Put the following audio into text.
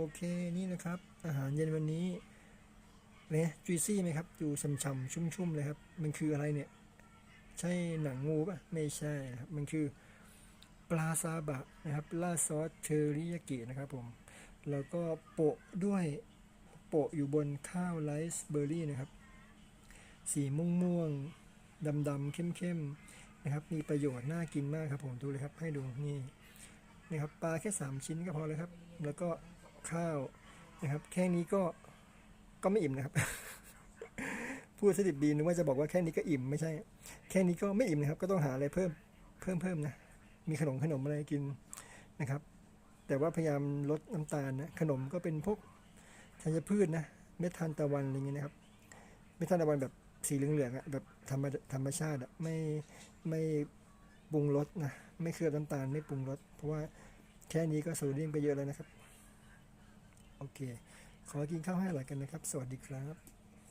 โอเคนี่นะครับ อาหารเย็นวันนี้เนี่ยจุยซี่ไหมครับดูช่ำๆชุ่มๆเลยครับ มันคืออะไรเนี่ย ใช่หนังงูปะไม่ใช่ครับ มันคือปลาซาบะนะครับราดซอสเทอริยากินะครับผมแล้วก็โปะด้วยโปะอยู่บนข้าวไรซ์เบอร์รี่นะครับ สีม่วงม่วงดำดำๆเข้มเข้มๆนะครับ มีประโยชน์น่ากินมากครับผมดูเลยครับ ให้ดูนี่นะครับปลาแค่ 3 ชิ้นก็พอเลยครับ แล้วก็ ข้าวนะครับ แค่นี้ก็ก็ไม่อิ่มนะครับ พูดสดิบดีนึกว่าจะบอกว่าแค่นี้ก็อิ่มไม่ใช่ แค่นี้ก็ไม่อิ่มนะครับ ก็ต้องหาอะไรเพิ่มเพิ่มเพิ่มนะ มีขนมขนมอะไรกินนะครับ แต่ว่าพยายามลดน้ำตาลนะ ขนมก็เป็นพวกธัญพืชนะ เม็ดทานตะวันอะไรเงี้ยนะครับ เม็ดทานตะวันแบบสีเหลืองๆอะแบบธรรมธรรมชาติอะไม่ไม่ปรุงรสนะ ไม่เคลือบน้ำตาลไม่ปรุงรสเพราะว่าแค่นี้ก็โซเดียมไปเยอะแล้วนะครับ โอเค ขอกินข้าวให้อร่อยกันนะครับ สวัสดีครับ